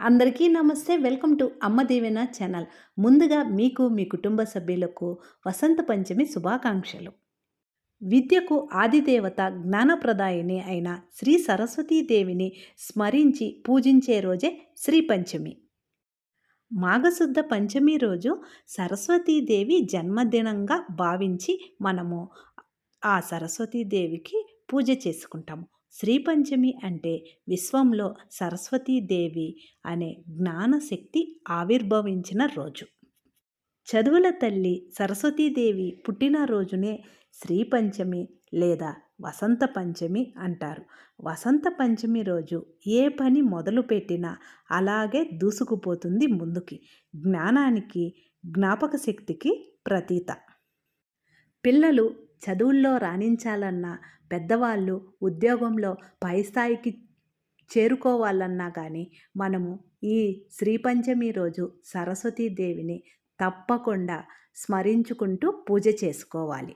అందరికీ నమస్తే. Welcome to అమ్మ దీవెన ఛానల్. ముందుగా మీకు మీ కుటుంబ సభ్యులకు వసంత పంచమి శుభాకాంక్షలు. విద్యకు ఆదిదేవత జ్ఞానప్రదాయిని అయిన శ్రీ సరస్వతీదేవిని స్మరించి పూజించే రోజే శ్రీ పంచమి. మాఘశుద్ధ పంచమి రోజు సరస్వతీదేవి జన్మదినంగా భావించి మనము ఆ సరస్వతీదేవికి పూజ చేసుకుంటాము. శ్రీపంచమి అంటే విశ్వంలో సరస్వతీదేవి అనే జ్ఞానశక్తి ఆవిర్భవించిన రోజు. చదువుల తల్లి సరస్వతీదేవి పుట్టినరోజునే శ్రీ పంచమి లేదా వసంత పంచమి అంటారు. వసంత పంచమి రోజు ఏ పని మొదలుపెట్టినా అలాగే దూసుకుపోతుంది ముందుకి జ్ఞానానికి జ్ఞాపక శక్తికి ప్రతీత. పిల్లలు చదువుల్లో రాణించాలన్నా పెద్దవాళ్ళు ఉద్యోగంలో పై స్థాయికి చేరుకోవాలన్నా కానీ మనము ఈ శ్రీపంచమి రోజు సరస్వతీదేవిని తప్పకుండా స్మరించుకుంటూ పూజ చేసుకోవాలి.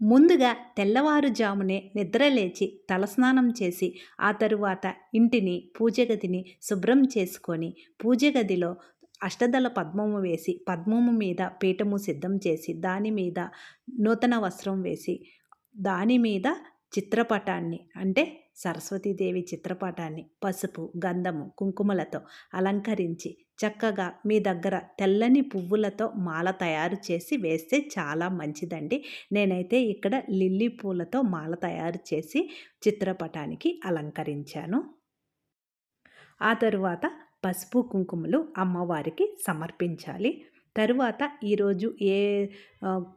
ముందుగా తెల్లవారుజామునే నిద్రలేచి తలస్నానం చేసి ఆ తరువాత ఇంటిని పూజగదిని శుభ్రం చేసుకొని పూజగదిలో అష్టదళ పద్మము వేసి పద్మము మీద పీఠము సిద్ధం చేసి దాని మీద నూతన వస్త్రం వేసి దాని మీద చిత్రపటాన్ని అంటే సరస్వతీదేవి చిత్రపటాన్ని పసుపు గంధము కుంకుమలతో అలంకరించి చక్కగా మీ దగ్గర తెల్లని పువ్వులతో మాల తయారు చేసి వేస్తే చాలా మంచిదండి. నేనైతే ఇక్కడ లిల్లీ పూలతో మాల తయారు చేసి చిత్రపటానికి అలంకరించాను. ఆ తరువాత పసుపు కుంకుమలు అమ్మవారికి సమర్పించాలి. తరువాత ఈరోజు ఏ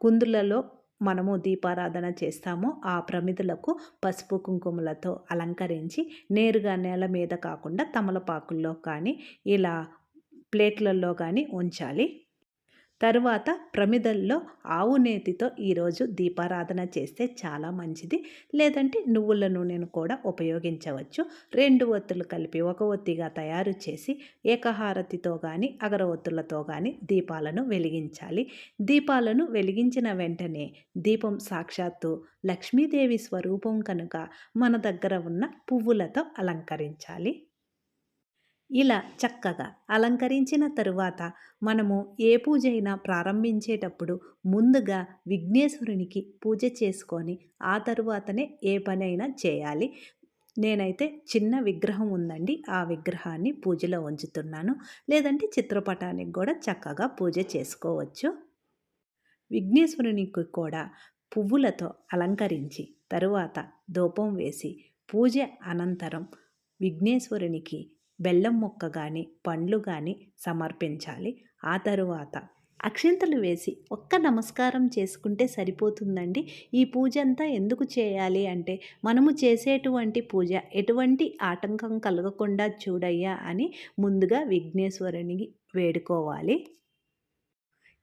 కుందులలో మనము దీపారాధన చేస్తామో ఆ ప్రమిదలకు పసుపు కుంకుమలతో అలంకరించి నేరుగా నేల మీద కాకుండా తమలపాకుల్లో కానీ ఇలా ప్లేట్లలో కానీ ఉంచాలి. తరువాత ప్రమిదల్లో ఆవు నేతితో ఈరోజు దీపారాధన చేస్తే చాలా మంచిది. లేదంటే నువ్వుల నూనెను కూడా ఉపయోగించవచ్చు. రెండు ఒత్తులు కలిపి ఒక ఒత్తిగా తయారు చేసి ఏకహారతితో కానీ అగరవత్తులతో కానీ దీపాలను వెలిగించాలి. దీపాలను వెలిగించిన వెంటనే దీపం సాక్షాత్తు లక్ష్మీదేవి స్వరూపం కనుక మన దగ్గర ఉన్న పువ్వులతో అలంకరించాలి. ఇలా చక్కగా అలంకరించిన తరువాత మనము ఏ పూజ అయినా ప్రారంభించేటప్పుడు ముందుగా విఘ్నేశ్వరునికి పూజ చేసుకొని ఆ తరువాతనే ఏ పనైనా చేయాలి. నేనైతే చిన్న విగ్రహం ఉందండి. ఆ విగ్రహాన్ని పూజలో ఉంచుతున్నాను. లేదంటే చిత్రపటానికి కూడా చక్కగా పూజ చేసుకోవచ్చు. విఘ్నేశ్వరునికి కూడా పువ్వులతో అలంకరించి తరువాత ధూపం వేసి పూజ అనంతరం విఘ్నేశ్వరునికి బెల్లం మొక్క కానీ పండ్లు కానీ సమర్పించాలి. ఆ తరువాత అక్షింతలు వేసి ఒక్క నమస్కారం చేసుకుంటే సరిపోతుందండి. ఈ పూజ అంతా ఎందుకు చేయాలి అంటే మనము చేసేటువంటి పూజ ఎటువంటి ఆటంకం కలగకుండా చూడయ్యా అని ముందుగా విఘ్నేశ్వరునికి వేడుకోవాలి.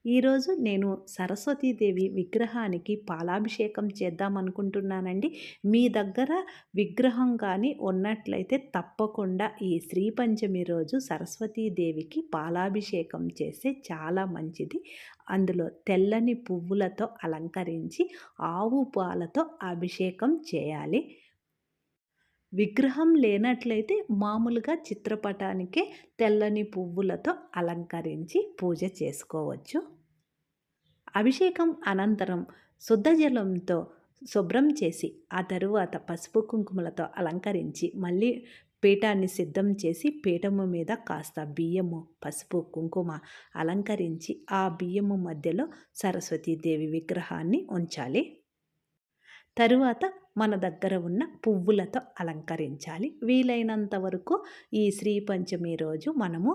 ఈరోజు నేను సరస్వతీదేవి విగ్రహానికి పాలాభిషేకం చేద్దామనుకుంటున్నానండి మీ దగ్గర విగ్రహం కానీ ఉన్నట్లయితే తప్పకుండా ఈ శ్రీ పంచమి రోజు సరస్వతీదేవికి పాలాభిషేకం చేస్తే చాలా మంచిది. అందులో తెల్లని పువ్వులతో అలంకరించి ఆవు పాలతో అభిషేకం చేయాలి. విగ్రహం లేనట్లయితే మామూలుగా చిత్రపటానికే తెల్లని పువ్వులతో అలంకరించి పూజ చేసుకోవచ్చు. అభిషేకం అనంతరం శుద్ధజలంతో శుభ్రం చేసి ఆ తరువాత పసుపు కుంకుమలతో అలంకరించి మళ్ళీ పీఠాన్ని సిద్ధం చేసి పీఠము మీద కాస్త బియ్యము పసుపు కుంకుమ అలంకరించి ఆ బియ్యము మధ్యలో సరస్వతీదేవి విగ్రహాన్ని ఉంచాలి. తరువాత మన దగ్గర ఉన్న పువ్వులతో అలంకరించాలి. వీలైనంత వరకు ఈ శ్రీ పంచమి రోజు మనము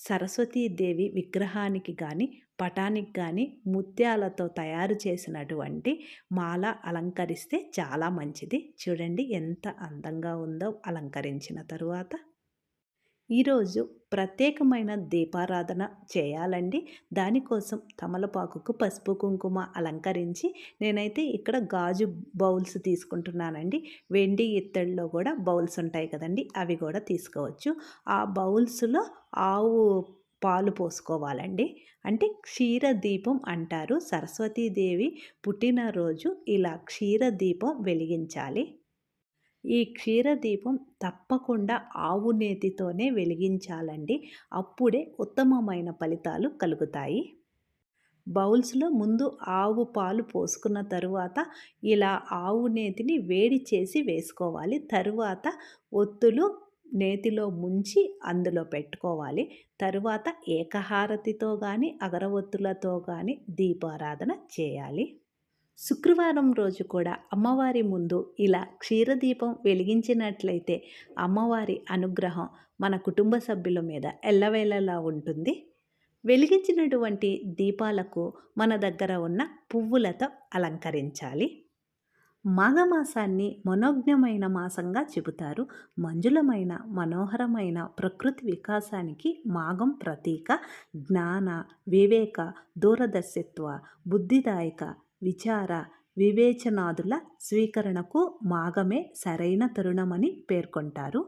సరస్వతీదేవి విగ్రహానికి కానీ పటానికి కానీ ముత్యాలతో తయారు చేసినటువంటి మాల అలంకరిస్తే చాలా మంచిది. చూడండి ఎంత అందంగా ఉందో అలంకరించిన తరువాత. ఈరోజు ప్రత్యేకమైన దీపారాధన చేయాలండి. దానికోసం తమలపాకుకు పసుపు కుంకుమ అలంకరించి నేనైతే ఇక్కడ గాజు బౌల్స్ తీసుకుంటున్నానండి. వెండి ఇత్తడిలో కూడా బౌల్స్ ఉంటాయి కదండి అవి కూడా తీసుకోవచ్చు. ఆ బౌల్స్లో ఆవు పాలు పోసుకోవాలండి. అంటే క్షీర దీపం అంటారు. సరస్వతీదేవి పుట్టినరోజు ఇలా క్షీర దీపం వెలిగించాలి. ఈ క్షీరదీపం తప్పకుండా ఆవు నేతితోనే వెలిగించాలండి. అప్పుడే ఉత్తమమైన ఫలితాలు కలుగుతాయి. బౌల్స్లో ముందు ఆవు పాలు పోసుకున్న తరువాత ఇలా ఆవు నేతిని వేడి చేసి వేసుకోవాలి. తరువాత ఒత్తులు నేతిలో ముంచి అందులో పెట్టుకోవాలి. తరువాత ఏకహారతితో కానీ అగరవత్తులతో కానీ దీపారాధన చేయాలి. శుక్రవారం రోజు కూడా అమ్మవారి ముందు ఇలా క్షీరదీపం వెలిగించినట్లయితే అమ్మవారి అనుగ్రహం మన కుటుంబ సభ్యుల మీద ఎల్లవేళలా ఉంటుంది. వెలిగించినటువంటి దీపాలకు మన దగ్గర ఉన్న పువ్వులతో అలంకరించాలి. మాఘమాసాన్ని మనోజ్ఞమైన మాసంగా చెబుతారు. మంజులమైన మనోహరమైన ప్రకృతి వికాసానికి మాఘం ప్రతీక. జ్ఞాన వివేక దూరదర్శిత్వ బుద్ధిదాయక విచార వివేచనాదుల స్వీకరణకు మాఘమే సరైన తరుణమని పేర్కొంటారు.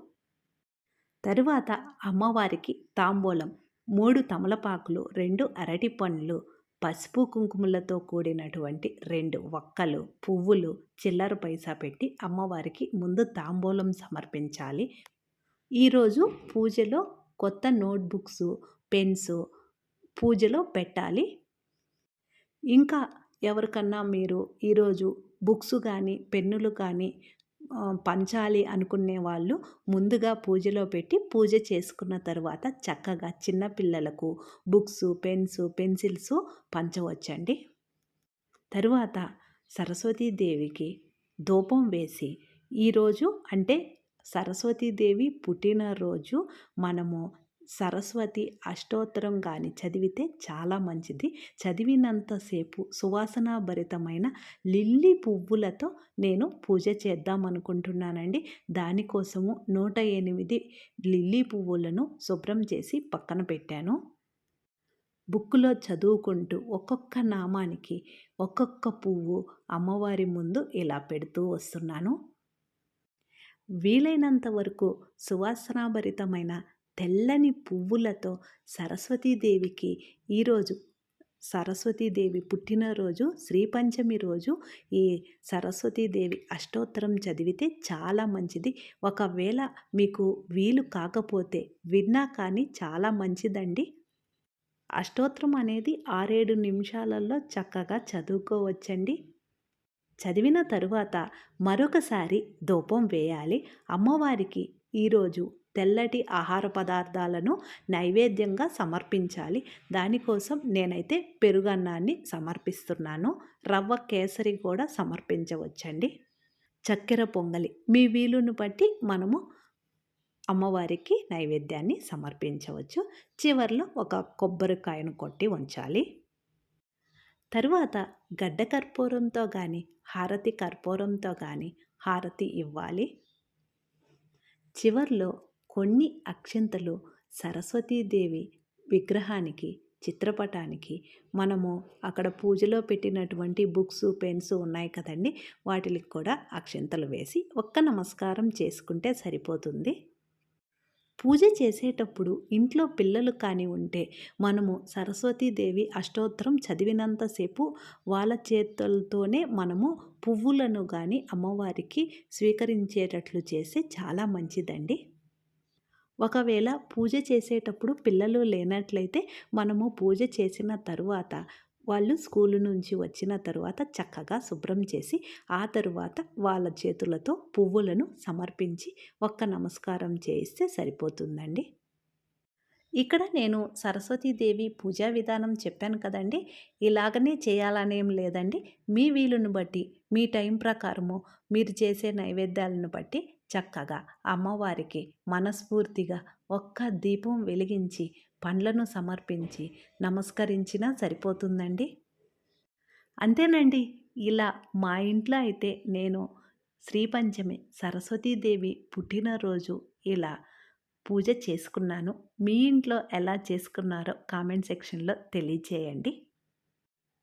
తరువాత అమ్మవారికి తాంబూలం మూడు తమలపాకులు రెండు అరటి పండ్లు పసుపు కుంకుమలతో కూడినటువంటి రెండు వక్కలు పువ్వులు చిల్లర పైసా పెట్టి అమ్మవారికి ముందు తాంబూలం సమర్పించాలి. ఈరోజు పూజలో కొత్త నోట్బుక్స్ పెన్స్ పూజలో పెట్టాలి. ఇంకా ఎవరికన్నా మీరు ఈరోజు బుక్స్ కానీ పెన్నులు కానీ పంచాలి అనుకునే వాళ్ళు ముందుగా పూజలో పెట్టి పూజ చేసుకున్న తర్వాత చక్కగా చిన్నపిల్లలకు బుక్స్ పెన్స్ పెన్సిల్స్ పంచవచ్చండి. తరువాత సరస్వతీదేవికి ధూపం వేసి ఈరోజు అంటే సరస్వతీదేవి పుట్టినరోజు మనము సరస్వతి అష్టోత్తరం కానీ చదివితే చాలా మంచిది. చదివినంతసేపు సువాసనాభరితమైన లిల్లీ పువ్వులతో నేను పూజ చేద్దాం అనుకుంటున్నానండి. దానికోసము నూట ఎనిమిది లిల్లీ పువ్వులను శుభ్రం చేసి పక్కన పెట్టాను. బుక్లో చదువుకుంటూ ఒక్కొక్క నామానికి ఒక్కొక్క పువ్వు అమ్మవారి ముందు ఇలా పెడుతూ వస్తున్నాను. వీలైనంత వరకు సువాసనాభరితమైన తెల్లని పువ్వులతో సరస్వతీదేవికి ఈరోజు సరస్వతీదేవి పుట్టినరోజు శ్రీపంచమి రోజు ఈ సరస్వతీదేవి అష్టోత్తరం చదివితే చాలా మంచిది. ఒకవేళ మీకు వీలు కాకపోతే విన్నా కానీ చాలా మంచిదండి. అష్టోత్తరం అనేది ఆరేడు నిమిషాలలో చక్కగా చదువుకోవచ్చండి. చదివిన తరువాత మరొకసారి ధూపం వేయాలి. అమ్మవారికి ఈరోజు తెల్లటి ఆహార పదార్థాలను నైవేద్యంగా సమర్పించాలి. దానికోసం నేనైతే పెరుగన్నాన్ని సమర్పిస్తున్నాను. రవ్వ కేసరి కూడా సమర్పించవచ్చండి. చక్కెర పొంగలి. మీ వీలును బట్టి మనము అమ్మవారికి నైవేద్యాన్ని సమర్పించవచ్చు. చివరిలో ఒక కొబ్బరికాయను కొట్టి ఉంచాలి. తరువాత గడ్డ కర్పూరంతో కానీ హారతి కర్పూరంతో కానీ హారతి ఇవ్వాలి. చివర్లో కొన్ని అక్షంతలు సరస్వతీదేవి విగ్రహానికి చిత్రపటానికి మనము అక్కడ పూజలో పెట్టినటువంటి బుక్స్ పెన్స్ ఉన్నాయి కదండి. వాటికి కూడా అక్షంతలు వేసి ఒక్క నమస్కారం చేసుకుంటే సరిపోతుంది. పూజ చేసేటప్పుడు ఇంట్లో పిల్లలు కాని ఉంటే మనము సరస్వతీదేవి అష్టోత్తరం చదివినంతసేపు వాళ్ళ చేతులతోనే మనము పువ్వులను కానీ అమ్మవారికి స్వీకరించేటట్లు చేస్తే చాలా మంచిదండి. ఒకవేళ పూజ చేసేటప్పుడు పిల్లలు లేనట్లయితే మనము పూజ చేసిన తరువాత వాళ్ళు స్కూలు నుంచి వచ్చిన తరువాత చక్కగా శుభ్రం చేసి ఆ తరువాత వాళ్ళ చేతులతో పువ్వులను సమర్పించి ఒక్క నమస్కారం చేయిస్తే సరిపోతుందండి. ఇక్కడ నేను సరస్వతీదేవి పూజా విధానం చెప్పాను కదండి. ఇలాగనే చేయాలనేం లేదండి. మీ వీలును బట్టి మీ టైం ప్రకారము మీరు చేసే నైవేద్యాలను బట్టి చక్కగా అమ్మవారికి మనస్ఫూర్తిగా ఒక్క దీపం వెలిగించి పండ్లను సమర్పించి నమస్కరించినా సరిపోతుందండి. అంతేనండి. ఇలా మా ఇంట్లో అయితే నేను శ్రీపంచమి సరస్వతీదేవి పుట్టినరోజు ఇలా పూజ చేసుకున్నాను. మీ ఇంట్లో ఎలా చేసుకున్నారో కామెంట్ సెక్షన్లో తెలియచేయండి.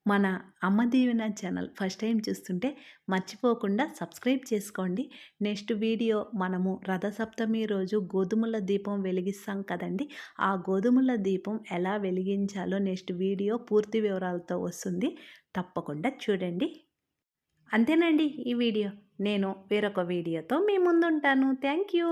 మన అమ్మ దీవెన ఛానల్ ఫస్ట్ టైం చూస్తుంటే మర్చిపోకుండా సబ్స్క్రైబ్ చేసుకోండి. నెక్స్ట్ వీడియో మనము రథసప్తమి రోజు గోధుమల దీపం వెలిగిస్తాం కదండి. ఆ గోధుమల దీపం ఎలా వెలిగించాలో నెక్స్ట్ వీడియో పూర్తి వివరాలతో వస్తుంది. తప్పకుండా చూడండి. అంతేనండి ఈ వీడియో. నేను వేరొక వీడియోతో మీ ముందుంటాను. Thank you.